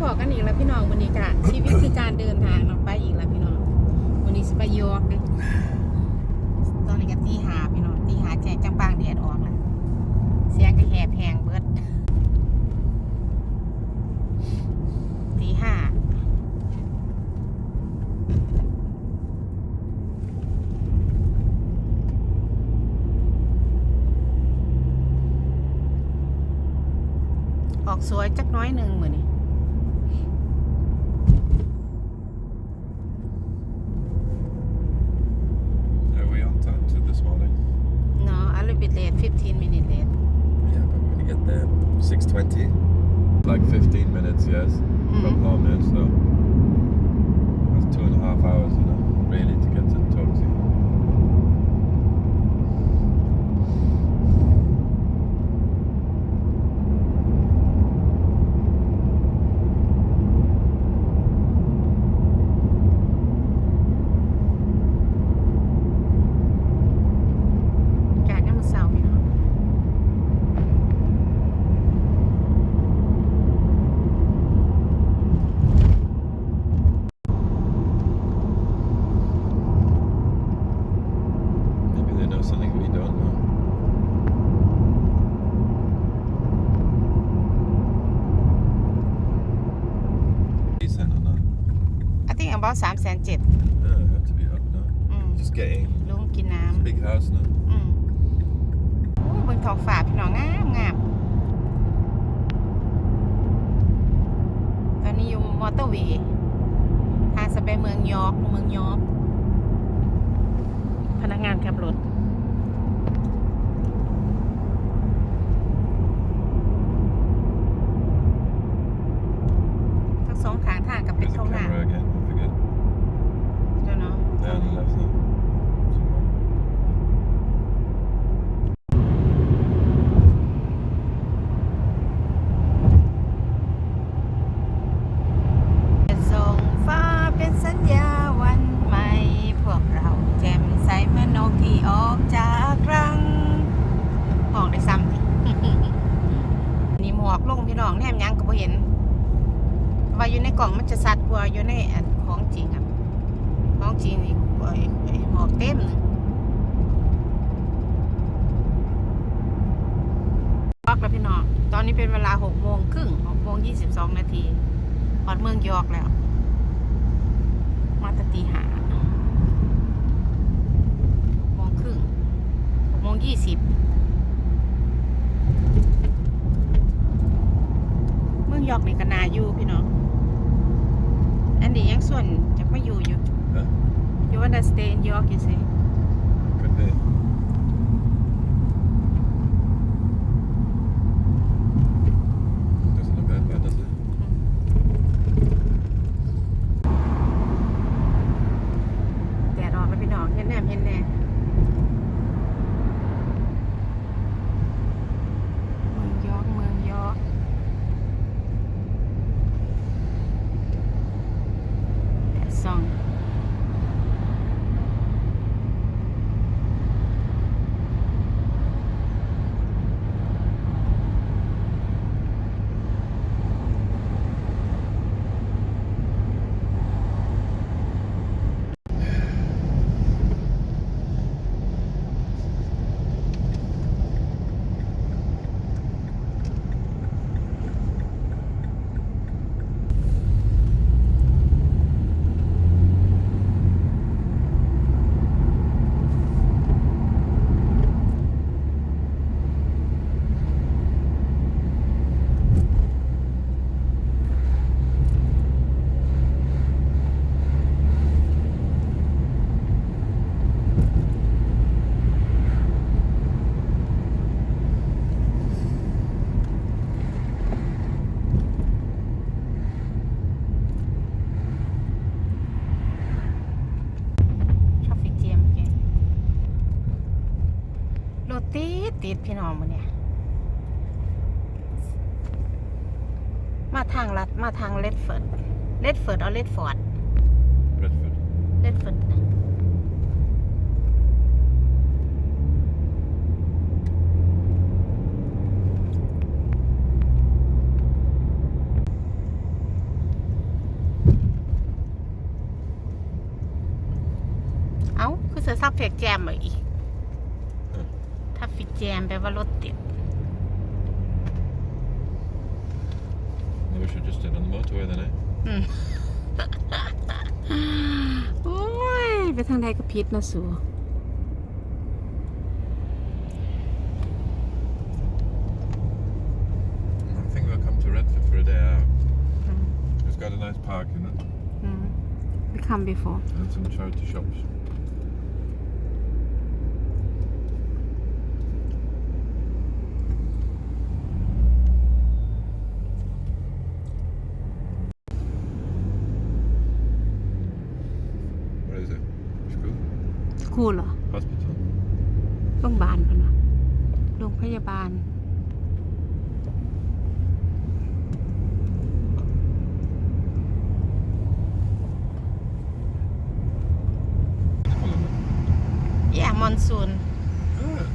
พอกันอีกแล้วพี่น้องวันนี้กะชีวิตคือการเดินทางเนาะไปอีกแล้วพี่น้องวันนี้สิไปยอร์กเด้อตอนนี้ก็ตีหาพี่น้องตีหาแจกจังปางแดดออกแล้วเสียงก็แหบแหงเบิดตีห้าออกสวยจักน้อยหนึ่งเหมือนนี่ 20? Like 15 minutes, yes, mm -hmm. from Malmö, so. Think about 3 7 0 0 0 No, it had to be up now. อืม Just getting ลุงกินน้ it's a big house now. ำอืมโอ้ยบนท้องฟ้าพี่น้องงามงามตอนนี้อยู่มอเตอร์เวย์ทางจะไปเมืองยอร์กเมืองยอร์กพนักงานขับรถ ทั้งสองข้างทางกับเป็น There's a ท้องนา camera again. I forget. เดี๋ยวเนาะ Down the left now. Somewhere. ส่งฟ้าเป็นสัญญาวันใหม่ พวกเราแจ่มใสเหมื่อนนกที่ออกจากรังออกได้ซ้ำดิ นี่หมวกลงพี่น้ องแนมยังก็บ่เห็น ว่าอยู่ในกล่องมันจะสัดกว่าอยู่ในอันของจริงอะของจริงนี่ไอ้หมวกเต็มหนึงยอกแล้วพี่น้อง ตอนนี้เป็นเวลาหกโมงครึ่งหกโมงยี่สิบสองนาทีพอดเมืองยอกแล้ว มาตตีหาหกโมงครึ่งหกโมงยี่สิบ เมืองยอร์กนี่ก็นาอยู่พี่น้อง อันนี้ยังส่วนจะมาอยู่อยู่ Huh? You wanna stay in York you say ติดพี่น้องมาเนี่ยมาทางลัดมาทางเลดเฟิร์ดเลดเฟิร์ดเอาเลดฟอร์ดเลดเฟิร์ดเลดเฟิร์ดเอาคือเสือซับเฟกแจมมาอีก ถ้าฟิกแจมแปลว่ารถติด Maybe we should just do it on the motorway then, eh? อืม โอ้ย ไปทางใดก็พิษนะสู I think we'll come to Redford for a day out. อืม It's got a nice park in it อืม we come before and some charity shops. คูลเหรอ Hospital? โรงพยาบาลปะนะโรงพยาบาล yeah monsoon Ah,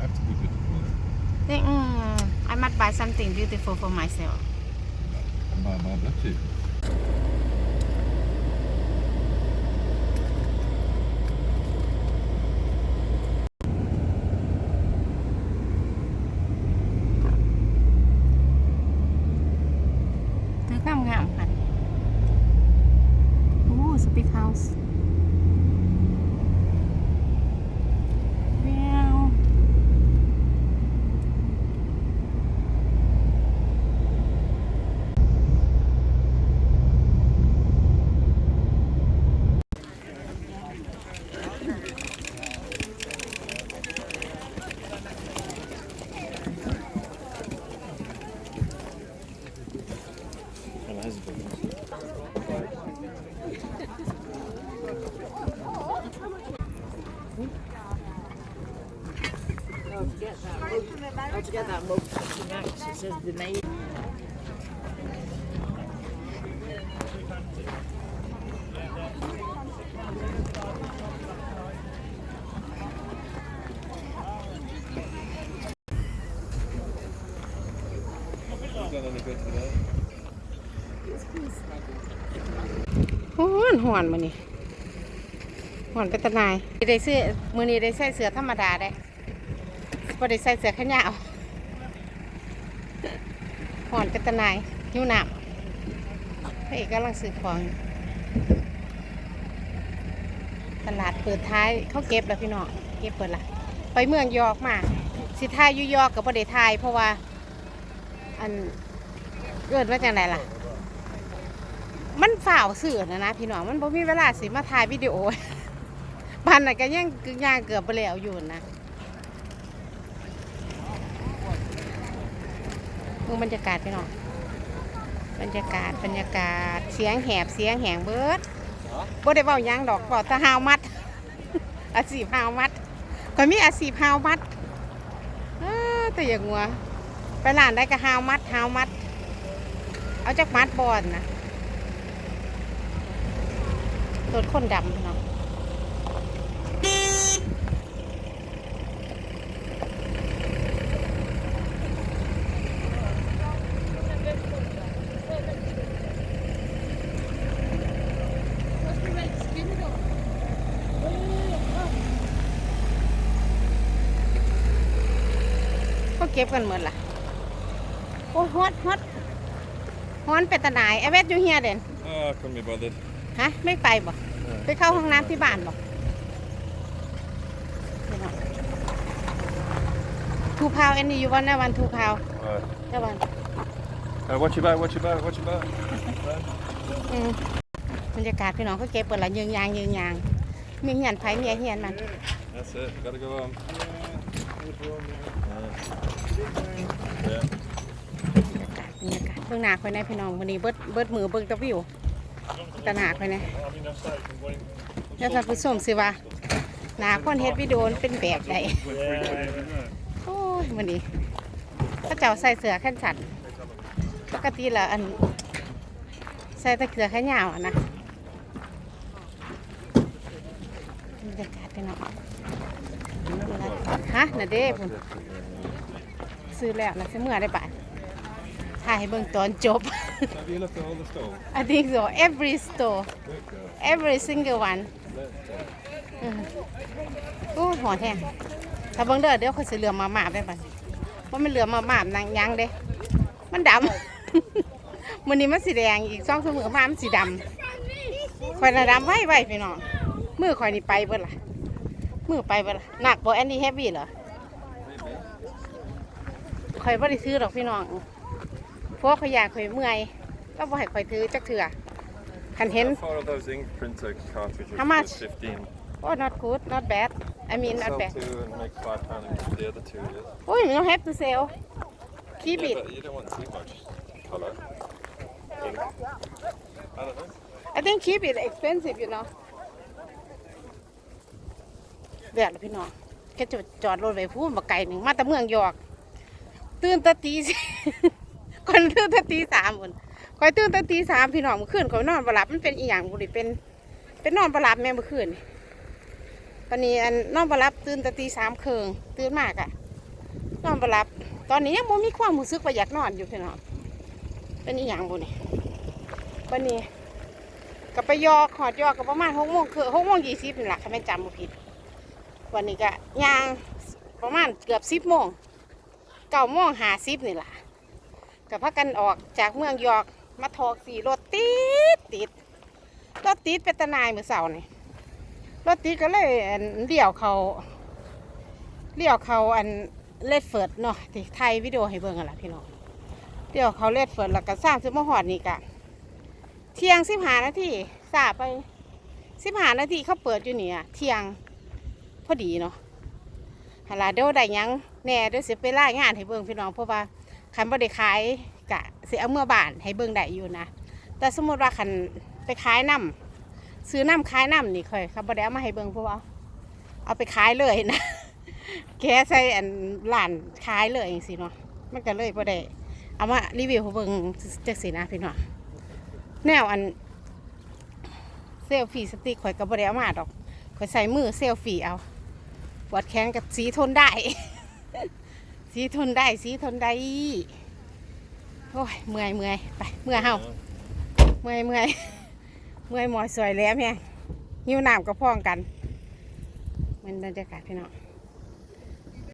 have to be beautiful. eh? think mm, I must buy something beautiful for myself Bad, bad, that's it. เธองามงามๆค่ะโอ้สปีกเฮาส์ว้าว I'll get that mug next. It says the name. หอนหอนมือนี่ หอนเป็นตะนายได้เสื้อมือนี้ได้ใส่เสื้อธรรมดาได้พอได้ใส่เสื้อขยาวหอนเป็นตะนายหิวหน้ำพระเอกกำลังซื้อของตลาดเปิดท้ายเขาเก็บแล้วพี่น้องเก็บเปิดละไปเมืองยอร์กมาสิทายยูยอร์กกับประเดทายเพราะว่าอันเกิดว่าจังไรล่ะ มันฝ่าวสื่อนะนะพี่น้องมันบ่มีเวลาสิมาถ่ายวิดีโอ บ้านน่ะก็ยังย่างเกือบไปแล้วอยู่นะดูบรรยากาศพี่น้องบรรยากาศบรรยากาศเสียงแหบเสียงแหงเบิดบ่ได้เว้าหยังดอกบอกแตะหาวมัด อาชีพหาวมัดก็มีอาชีพหาวมัดเออแต่อย่างงัวไปร้านได้ก็หาวมัดหาวมัด เอาจากมัดบอลนะรถคนดำเนาะ เก็บกันหมดล่ะ โอ้ฮอตฮอตฮอนเป็นตาหนายไอเวทอยู่เฮียเด่น Oh, I couldn't be bothered. ฮะ ไม่ไปบ่ ไปเข้าห้องน้ำที่บ้านบ่ทูพาวอันนี้อยู่วันนะวันทูพาว Right. เจ้าวัน Uh, watch your back, watch your back, watch your back. อืมบรรยากาศพี่น้องเขาเก็บเปิดละยืงยางยืงยาง มีเหียนไผมีเหียนมัน That's it, gotta go on. Yeah. บรรยากาศเบื้องหน้าคอยในพี่น้องวันนี้เบิดเบิดมือเบิ่งตะวิวตะหนาคอยในแล้วท่านผู้ชมสิว่าหนาคนเฮ็ดวิดีโอเป็นแบบใดโอ้ยวันนี้พระเจ้าใส่เสื้อแขนสั้นปกติละอันใส่ตะเกียบแขนยาวนะบรรยากาศพี่น้องฮะน่ะเด้พุ่ ซื้อแล้วนะซื้อเมื่อได้บาทถ่ายให้เบิ่งตอนจบ Have you looked at all the stores? I think so every store Good girl. every single one Let's go. อืมโอ้ยหอนแห้งถ้าเบิ่งเด้อเดี๋ยวเขาสิเหลือมมาหมาไปบัดว่ามันเหลือมมาหมามนางยังเด้มันดำมื้อนี้มันสีแดงอีกสองชั่วโมงมามันสีดำข่อยน่ะดำไว้ไว้พี่น้องมือข่อยนี่ไปเบิดล่ะมือไปเบิดล่ะหนักบ่แอนดี้เฮฟวี่เหรอ ข่อยบ่ได้ซื้อดอกพี่น้องเพราะว่าข่อยอยากข่อยเมื่อยแล้วบ่ให้ข่อยถือจักเทื่อคันเห็น How far are those ink printer cartridges? How much? Just 15. Oh, not good, not bad. I mean, not Sell bad. two and make five pound and the other two years. Oh, you don't have to sell. Keep Yeah, it. but you don't want too much colour. Ink. I don't know. I think keep it expensive, you know. เดี๋ยวล่ะพี่น้องแค่จะจอดรถไว้พูดมาไกลหนึ่งมาแต่เมืองยอร์ก ตื่นตะตีสิคนตื่นตะตีสามคนคอยตื่นตะตีสามพี่น้องเมื่อคืนคอยนอนบหลับมันเป็นอีหยังบุรีเป็นเป็นนอนบหลับแม่เมื่อคืนตอนนี้อันนอนบหลับตื่นตะตีสามเคืองตื่นมากอะนอนบหลับ ตอนนี้ยังบ่มีความรู้สึกว่าอยากนอนอยู่พี่น้องเป็นอีหยังบุนี่วันนี้ก็ไปยอกหอดยอกก็ประมาณหกโมงคือหกโมงยี่สิบนี่แหละถ้าไม่จำบ่ผิด วันนี้ก็ย่างประมาณเกือบสิบโมง เก้าโมงหาสิบนี่แหละก็พักกันออกจากเมืองยอกมาทอกสีรถติดติดรถติดเป็นตะนายมือเสาร์นี่รถติดก็เลยเลี้ยวเขาเลี้ยวเขาอันเลดเฟิร์ดเนาะที่ไทยวิดีโอให้เบิ่งกันละพี่น้องเลี้ยวเขาเลดเฟิร์ดแล้วก็สร้างซื้อมหอดนี่กะเที่ยงสิบหานาทีสาไปสิบหานาทีเขาเปิดอยู่เนี่ยเที่ยงพอดีเนาะหาลาเดี๋ยวได้ยัง แหน่เดี๋ยวสิไปรายงานให้เบิ่งพี่น้องเพราะว่าคันบ่ได้ขายกะสิเอาเมื่อบานให้เบิ่งได้อยู่นะแต่สมมติว่าคันไปขายน้ำซื้อน้ำขายน้ำนี่ค่อยเขาบ่ได้เอามาให้เบิ่งเพราะว่าเอาไปขายเลยนะแกใส่อันร้านขายเลยจังซี่เนาะมันก็เลยบ่ได้เอามารีวิวให้เบิ่งจังซี่นะพี่น้องแนวอันเซลฟี่สติกข่อยกับบริเอามาดอกข่อยใส่มือเซลฟี่เอาปวดแขนกับสีทนได้ สีทนได้สีทนได้โอ้ยเมื่อยเมื่อยไปเมื่อยเฮาเมื่อยเมื่อยเมื่อยหมอยสวยแล้วแม่หิวน้ำกับพ้องกัน มันบรรยากาศพี่น้อง